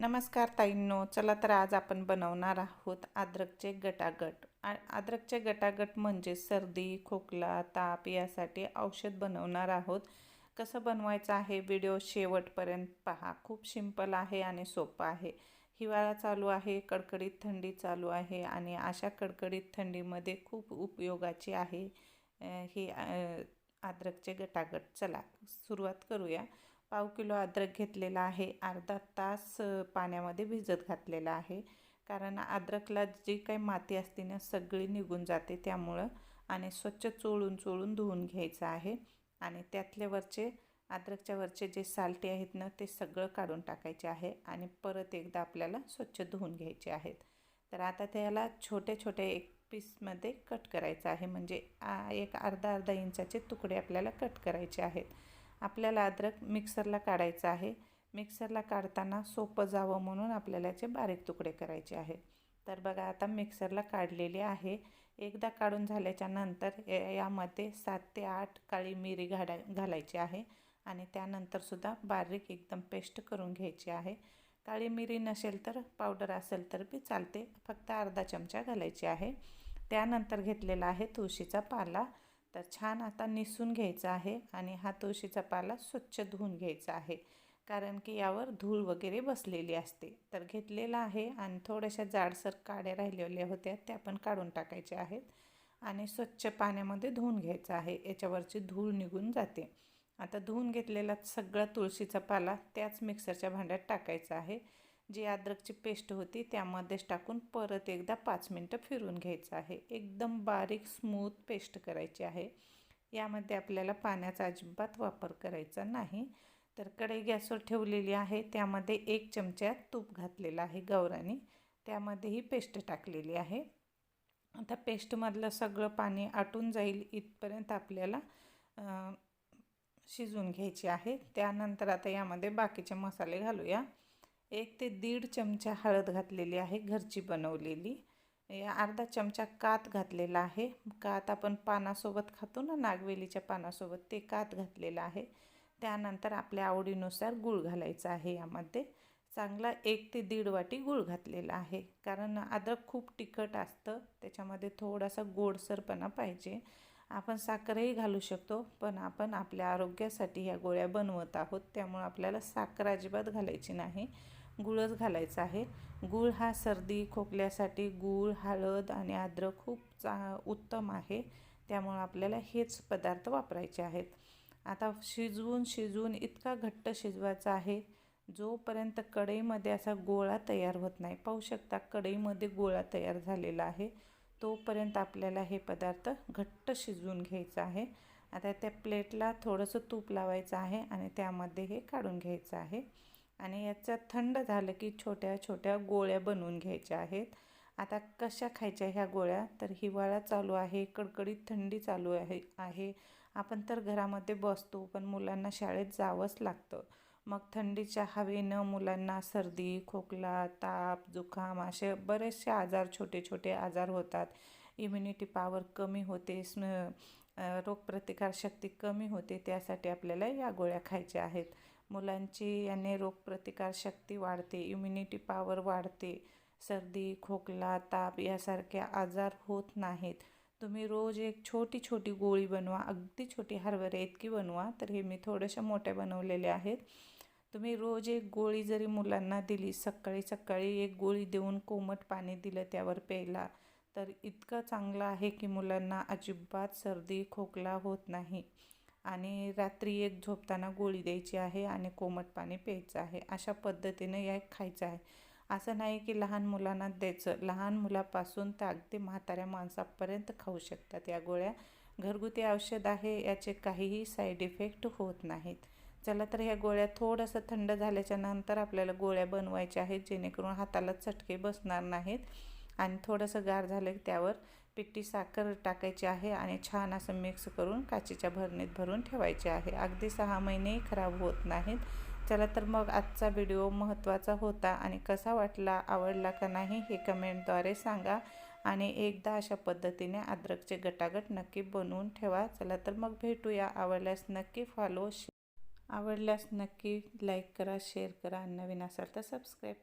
नमस्कार ताईंनो चला तर आज आपण बनवणार आहोत अद्रकचे गटागट. आ अद्रकचे गटागट म्हणजे सर्दी खोकला ताप यासाठी औषध बनवणार आहोत. कसं बनवायचं आहे व्हिडिओ शेवटपर्यंत पहा. खूप सिंपल आहे आणि सोपं आहे. हिवाळा चालू आहे कडकडीत थंडी चालू आहे आणि अशा कडकडीत थंडीमध्ये खूप उपयोगाची आहे ही अद्रकचे गटागट. चला सुरुवात करूया. पाव किलो अद्रक घेतलेला आहे. अर्धा तास पाण्यामध्ये भिजत घातलेला आहे. कारण अद्रकला जी काही माती असते ना सगळी निघून जाते त्यामुळं आणि स्वच्छ चोळून चोळून धुवून घ्यायचं आहे. आणि त्यातले वरचे अद्रकच्या वरचे जे सालटे आहेत ना ते सगळं काढून टाकायचे आहे आणि परत एकदा आपल्याला स्वच्छ धुवून घ्यायचे आहेत. तर आता त्याला छोटे छोटे एक पीसमध्ये कट करायचं आहे. म्हणजे एक अर्धा अर्धा इंचाचे तुकडे आपल्याला कट करायचे आहेत. आपल्याला अद्रक मिक्सरला काढायचं आहे. मिक्सरला काढताना सोपं जावं म्हणून आपल्याला याचे बारीक तुकडे करायचे आहेत तर बघा आता मिक्सरला काढलेले आहे. एकदा काढून झाल्याच्यानंतर यामध्ये सात ते आठ काळी मिरी घाडा घालायची आहे आणि त्यानंतरसुद्धा बारीक एकदम पेस्ट करून घ्यायची आहे. काळी मिरी नसेल तर पावडर असेल तर बी चालते. फक्त अर्धा चमचा घालायची आहे. त्यानंतर घेतलेला आहे तुळशीचा पाला. तर छान आता निसून घ्यायचा आहे आणि हा तुळशीचा पाला स्वच्छ धुवून घ्यायचा आहे. कारण की यावर धूळ वगैरे बसलेली असते. तर घेतलेला आहे आणि थोड्याशा जाडसर काड्या राहिलेल्या होत्या त्या पण काढून टाकायच्या आहेत. आणि स्वच्छ पाण्यामध्ये धुवून घ्यायचं आहे. याच्यावरची धूळ निघून जाते. आता धुवून घेतलेला सगळा तुळशीचा पाला त्याच मिक्सरच्या भांड्यात टाकायचा आहे. जी अद्रकची पेस्ट होती त्यामध्येच टाकून परत एकदा पाच मिनटं फिरून घ्यायचं आहे. एकदम बारीक स्मूथ पेस्ट करायची आहे. यामध्ये आपल्याला पाण्याचा अजिबात वापर करायचा नाही. तर कढई गॅसवर ठेवलेली आहे. त्यामध्ये एक चमचा तूप घातलेलं आहे गौरानी. त्यामध्ये ही पेस्ट टाकलेली आहे. आता पेस्टमधलं सगळं पाणी आटून जाईल इथपर्यंत आपल्याला शिजून घ्यायची आहे. त्यानंतर आता यामध्ये बाकीचे मसाले घालूया. एक ते दीड चमचा हळद घातलेली आहे घरची बनवलेली. अर्धा चमचा कात घातलेला आहे. कात आपण पानासोबत खातो ना नागवेलीच्या पानासोबत ते कात घातलेलं आहे. त्यानंतर आपल्या आवडीनुसार गूळ घालायचा आहे यामध्ये. चांगला एक ते दीड वाटी गूळ घातलेला आहे. कारण अद्रक खूप तिखट असतं त्याच्यामध्ये थोडासा गोडसरपणा पाहिजे. आपण साखरही घालू शकतो पण आपण आपल्या आरोग्यासाठी ह्या गोळ्या बनवत आहोत त्यामुळे आपल्याला साखर अजिबात घालायची नाही. गुळच घालायचा आहे. गूळ हा सर्दी खोकल्यासाठी गूळ हळद आणि अद्रक खूप चा उत्तम आहे. त्यामुळं आपल्याला हेच पदार्थ वापरायचे आहेत. आता शिजवून शिजवून इतका घट्ट शिजवायचा आहे जोपर्यंत कढईमध्ये असा गोळा तयार होत नाही. पाहू शकता कढईमध्ये गोळा तयार झालेला आहे. तोपर्यंत आपल्याला हे पदार्थ घट्ट शिजवून घ्यायचं आहे. आता त्या प्लेटला थोडंसं तूप लावायचं आहे आणि त्यामध्ये हे काढून घ्यायचं आहे. आणि याचं थंड झालं की छोट्या छोट्या गोळ्या बनवून घ्यायच्या आहेत. आता कशा खायच्या ह्या गोळ्या? तर हिवाळा चालू आहे कडकडीत थंडी चालू आहे आहे. आपण तर घरामध्ये बसतो पण मुलांना शाळेत जावंच लागतं. मग थंडीच्या हवेनं मुलांना सर्दी खोकला ताप जुखाम असे बरेचसे आजार छोटे छोटे आजार होतात. इम्युनिटी पॉवर कमी होते स्म रोगप्रतिकारशक्ती कमी होते त्यासाठी आपल्याला या गोळ्या खायच्या आहेत. मुलांची याने रोगप्रतिकारशक्ती वाढते इम्युनिटी पॉवर वाढते सर्दी खोकला ताप यासारखे आजार होत नाहीत. तुम्ही रोज एक छोटी छोटी गोळी बनवा अगदी छोटी हरभरे इतकी बनवा तर हे मी थोड्याशा मोठ्या बनवलेल्या आहेत. तुम्ही रोज एक गोळी जरी मुलांना दिली सकाळी सकाळी एक गोळी देऊन कोमट पाणी दिलं त्यावर प्यायला तर इतकं चांगलं आहे की मुलांना अजिबात सर्दी खोकला होत नाही. आणि रात्री एक झोपताना गोळी द्यायची आहे आणि कोमट पाणी प्यायचं आहे. अशा पद्धतीनं या खायचं आहे. असं नाही की लहान मुलांना द्यायचं. लहान मुलापासून तर अगदी म्हाताऱ्या माणसापर्यंत खाऊ शकतात. या गोळ्या घरगुती औषध आहे. याचे काहीही साईड इफेक्ट होत नाहीत. चला तर ह्या गोळ्या थोडंसं थंड झाल्याच्यानंतर आपल्याला गोळ्या बनवायच्या आहेत जेणेकरून हाताला चटके बसणार नाहीत. आणि थोडंसं गार झालं त्यावर पिट्टी साखर टाकायची आहे आणि छान असं मिक्स करून काचेच्या भरणीत भरून ठेवायचे आहे. अगदी सहा महिनेही खराब होत नाहीत. चला तर मग आजचा व्हिडिओ महत्त्वाचा होता आणि कसा वाटला आवडला का नाही हे कमेंटद्वारे सांगा आणि एकदा अशा पद्धतीने अद्रकचे गटागट नक्की बनवून ठेवा. चला तर मग भेटूया. आवडल्यास नक्की फॉलो आवडल्यास नक्की लाईक करा शेअर करा. नवीन असाल तर सबस्क्राईब